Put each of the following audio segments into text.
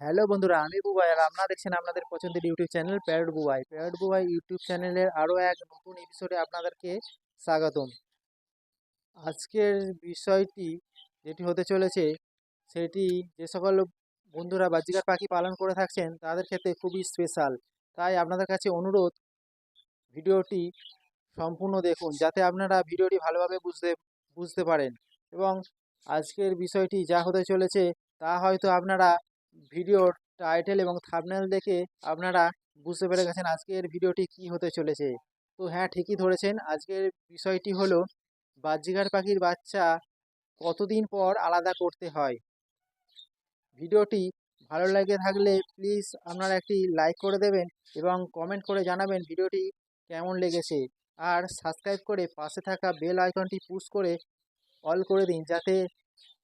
Hello বন্ধুরা, আমি বুবাই আর আপনারা দেখছেন আপনাদের পছন্দের YouTube channel parrot Bubai parrot Bubai YouTube চ্যানেলের আরও এক নতুন এপিসোডে আপনাদেরকে স্বাগতম। আজকের বিষয়টি যেটি হতে চলেছে, সেটি যে সকল বন্ধুরা বাজিকার পাখি পালন করে থাকছেন, তাদের ক্ষেত্রে খুবই স্পেশাল তাই আপনাদের কাছে অনুরোধ, ভিডিওটি সম্পূর্ণ দেখুন, যাতে আপনারা ভিডিওটি ভালোভাবে বুঝতে বুঝতে পারেন। এবং আজকের বিষয়টি যা হতে চলেছে, তা হয়তো আপনারা ভিডিওর টাইটেল এবং থাবনেল দেখে আপনারা বুঝতে পেরে গেছেন আজকের ভিডিওটি কি হতে চলেছে। তো হ্যাঁ ঠিকই ধরেছেন, আজকের বিষয়টি হলো বাজিগার পাখির বাচ্চা কতদিন পর আলাদা করতে হয়। ভিডিওটি ভালো লাগে থাকলে প্লিজ আপনারা একটি লাইক করে দেবেন এবং কমেন্ট করে জানাবেন ভিডিওটি কেমন লেগেছে। আর সাবস্ক্রাইব করে পাশে থাকা বেল আইকনটি পুশ করে অল করে দিন যাতে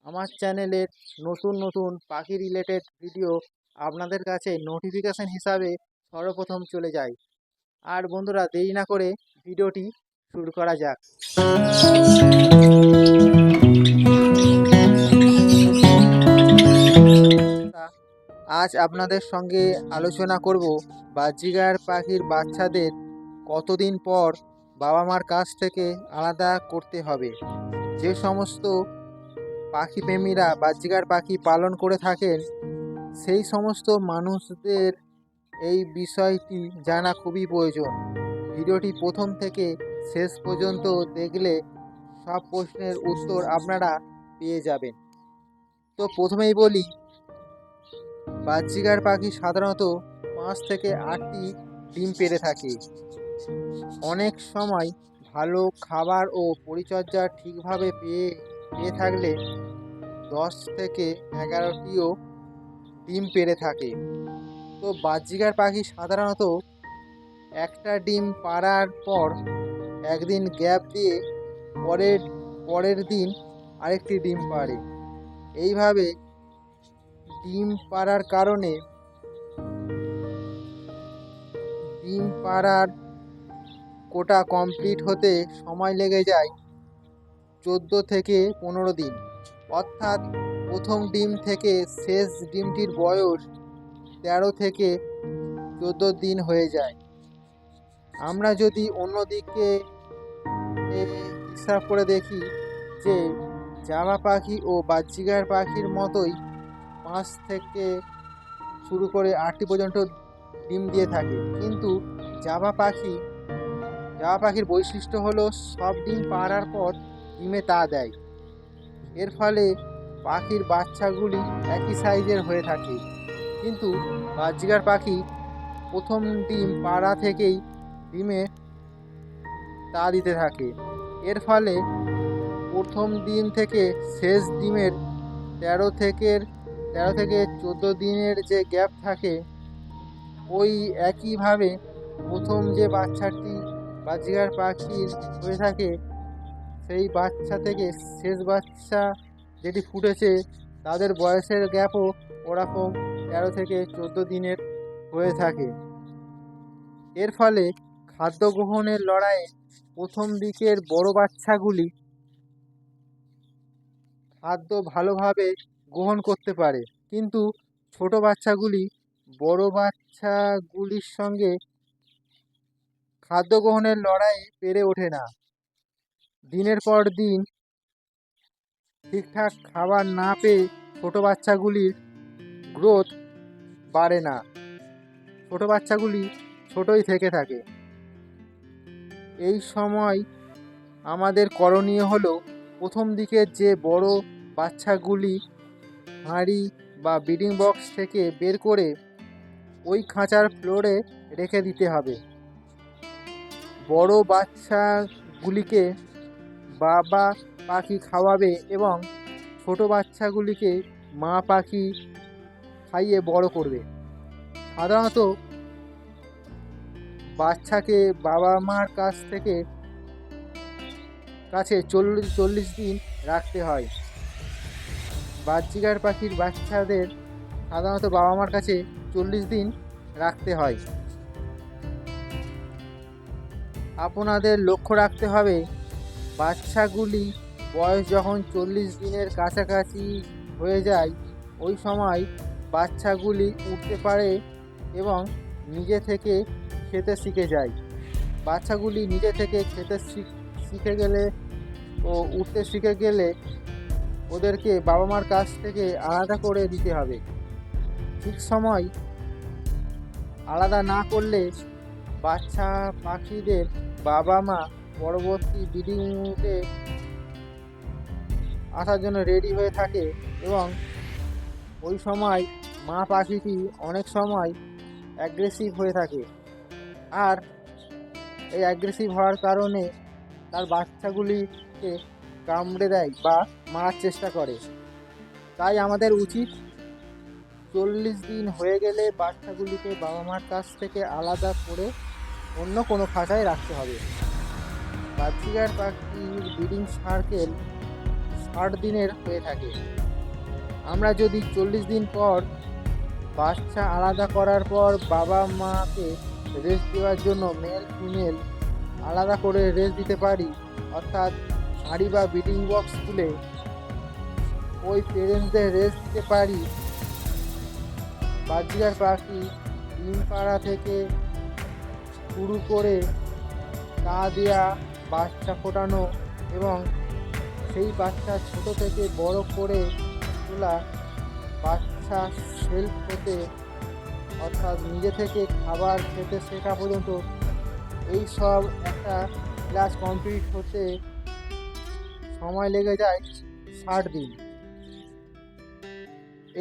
আমার চ্যানেলের নতুন নতুন পাখি রিলেটেড ভিডিও আপনাদের কাছে নোটিফিকেশান হিসাবে সর্বপ্রথম চলে যায়। আর বন্ধুরা, দেরি না করে ভিডিওটি শুরু করা যাক। আজ আপনাদের সঙ্গে আলোচনা করব বাজিগার পাখির বাচ্চাদের কতদিন পর বাবা মার কাছ থেকে আলাদা করতে হবে। যে সমস্ত পাখি প্রেমীরা বাজিগার পাখি পালন করে থাকেন, সেই সমস্ত মানুষদের এই বিষয়টি জানা খুবই প্রয়োজন। ভিডিওটি প্রথম থেকে শেষ পর্যন্ত দেখলে সব প্রশ্নের উত্তর আপনারা পেয়ে যাবেন। তো প্রথমেই বলি, বাজিগার পাখি সাধারণত পাঁচ থেকে আটটি ডিম পেড়ে থাকে। অনেক সময় ভালো খাবার ও পরিচর্যা ঠিকভাবে পেয়ে পেয়ে থাকলে দশ থেকে এগারোটিও ডিম পেড়ে থাকে। তো বাজিগার পাখি সাধারণত একটা ডিম পাড়ার পর একদিন গ্যাপ দিয়ে পরের পরের দিন আরেকটি ডিম পাড়ে। এইভাবে ডিম পাড়ার কারণে ডিম পাড়ার কোটা কমপ্লিট হতে সময় লেগে যায়। চোদ্দ থেকে পনেরো দিন। অর্থাৎ প্রথম ডিম থেকে শেষ ডিমটির বয়স তেরো থেকে চোদ্দ দিন হয়ে যায়। আমরা যদি অন্যদিকে হিসাব করে দেখি যে জামা পাখি ও বাজিগার পাখির মতোই পাঁচ থেকে শুরু করে আটটি পর্যন্ত ডিম দিয়ে থাকে। কিন্তু জামা পাখি জামা পাখির বৈশিষ্ট্য হলো সব ডিম পাড়ার পর ডিমে তা দেয়। এর ফলে পাখির বাচ্চাগুলি একই সাইজের হয়ে থাকে। কিন্তু বাজিগার পাখি প্রথম ডিম পাড়া থেকেই ডিমে তা দিতে থাকে। এর ফলে প্রথম দিন থেকে শেষ ডিমের তেরো থেকে তেরো থেকে চোদ্দ দিনের যে গ্যাপ থাকে, ওই একইভাবে প্রথম যে বাচ্চাটি বাজিগার পাখির হয়ে থাকে সেই বাচ্চা থেকে শেষ বাচ্চা যেটি ফুটেছে, তাদের বয়সের গ্যাপও ওরকম তেরো থেকে চোদ্দ দিনের হয়ে থাকে। এর ফলে খাদ্য গ্রহণের লড়াইয়ে প্রথম দিকের বড় বাচ্চাগুলি খাদ্য ভালোভাবে গ্রহণ করতে পারে। কিন্তু ছোট বাচ্চাগুলি বড় বাচ্চাগুলির সঙ্গে খাদ্য গ্রহণের লড়াইয়ে পেরে ওঠে না। দিনের পর দিন ঠিকঠাক খাবার না পেয়ে ছোটো বাচ্চাগুলির গ্রোথ বাড়ে না। ছোটো বাচ্চাগুলি ছোটোই থেকে থাকে। এই সময় আমাদের করণীয় হলো প্রথম দিকে যে বড় বাচ্চাগুলি হাঁড়ি বা ব্রিডিং বক্স থেকে বের করে ওই খাঁচার ফ্লোরে রেখে দিতে হবে। বড় বাচ্চাগুলিকে বাবা পাখি খাওয়াবে এবং ছোট বাচ্চাগুলিকে মা পাখি খাইয়ে বড় করবে। সাধারণত বাচ্চাকে বাবা মার কাছ থেকে কাছে চল্লিশ চল্লিশ দিন রাখতে হয়। বাচ্চিকার পাখির বাচ্চাদের সাধারণত বাবা মার কাছে চল্লিশ দিন রাখতে হয়। আপনাদের লক্ষ্য রাখতে হবে বাচ্চাগুলি বয়স যখন চল্লিশ দিনের কাছাকাছি হয়ে যায়, ওই সময় বাচ্চাগুলি উঠতে পারে এবং নিজে থেকে খেতে শিখে যায়। বাচ্চাগুলি নিজে থেকে খেতে শিখ- গেলে ও উঠতে শিখে গেলে ওদেরকে বাবা মার কাছ থেকে আলাদা করে দিতে হবে। ঠিক সময় আলাদা না করলে বাচ্চা পাখিদের বাবা মা পরবর্তী ব্রিডিংয়ে আসার জন্য রেডি হয়ে থাকে এবং ওই সময় মা পাখিটি অনেক সময় অ্যাগ্রেসিভ হয়ে থাকে। আর এই অ্যাগ্রেসিভ হওয়ার কারণে তার বাচ্চাগুলিকে কামড়ে দেয় বা মারার চেষ্টা করে। তাই আমাদের উচিত চল্লিশ দিন হয়ে গেলে বাচ্চাগুলিকে বাবা মার কাছ থেকে আলাদা করে অন্য কোনো খাঁচায় রাখতে হবে। বাচ্চিকার পাখির ব্রিডিং সার্কেল ষাট দিনের হয়ে থাকে। আমরা যদি চল্লিশ দিন পর বাচ্চা আলাদা করার পর বাবা মাকে রেস্ট দেওয়ার জন্য মেল ফিমেল আলাদা করে রেস্ট দিতে পারি, অর্থাৎ হাঁড়ি বা ব্রিডিং বক্স খুলে ওই পেরেন্টসদের রেস্ট দিতে পারি বাজিকার পাখি ডিম পাড়া থেকে শুরু করে তা দেওয়া বাচ্চা ফোটানো এবং সেই বাচ্চা ছোট থেকে বড় করে তোলা। বাচ্চা সেলফ হতে অর্থাৎ নিজে থেকে খাবার খেতে শেখা পর্যন্ত এই সব একটা ক্লাস কমপ্লিট হতে সময় লেগে যায় ষাট দিন।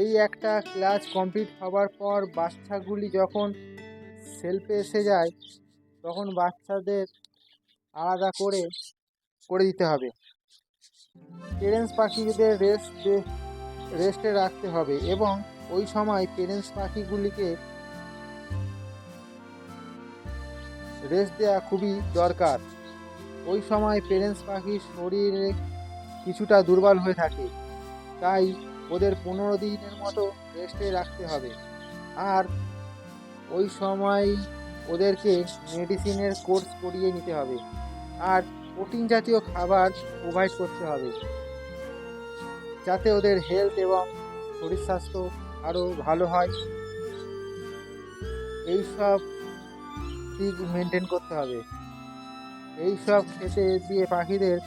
এই একটা ক্লাস কমপ্লিট হওয়ার পর বাচ্চাগুলি যখন সেলফে এসে যায়, তখন বাচ্চাদের আলাদা করে করে দিতে হবে। পেরেন্টস পাখিদের রেস্ট রেস্টে রাখতে হবে এবং ওই সময় পেরেন্টস পাখিগুলিকে রেস্ট দেওয়া খুবই দরকার। ওই সময় পেরেন্টস পাখির শরীরে কিছুটা দুর্বল হয়ে থাকে, তাই ওদের পনেরো দিনের মতো রেস্টে রাখতে হবে। আর ওই সময় ওদেরকে মেডিসিনের কোর্স করিয়ে নিতে হবে। আর প্রোটিন জাতীয় খাবার প্রোভাইড করতে হবে, যাতে ওদের হেলথ এবং শরীর স্বাস্থ্য আরও ভালো হয়। এই সব দিক মেনটেন করতে হবে। এই সব খেতে দিয়ে পাখিদের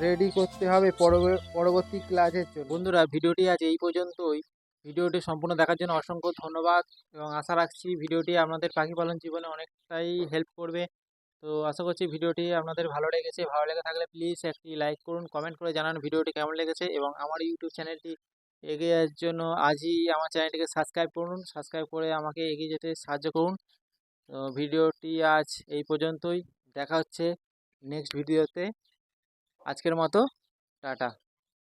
রেডি করতে হবে পরব- পরবর্তী ক্লাসের জন্য। বন্ধুরা, ভিডিওটি আজ এই পর্যন্তই। ভিডিওটি সম্পূর্ণ দেখার জন্য অসংখ্য ধন্যবাদ এবং আশা রাখছি ভিডিওটি আপনাদের পাখি পালন জীবনে অনেকটাই হেল্প করবে। তো আশা করছি ভিডিওটি আপনাদের ভালো লেগেছে। ভালো লেগে থাকলে প্লিজ একটি লাইক করুন কমেন্ট করে জানান ভিডিওটি কেমন লেগেছে এবং আমার ইউটিউব চ্যানেলটি এগিয়ে যাওয়ার জন্য আজই আমার চ্যানেলটিকে সাবস্ক্রাইব করুন সাবস্ক্রাইব করে আমাকে এগিয়ে যেতে সাহায্য করুন। তো ভিডিওটি আজ এই পর্যন্তই। দেখা হচ্ছে নেক্সট ভিডিওতে আজকের মতো, টাটা।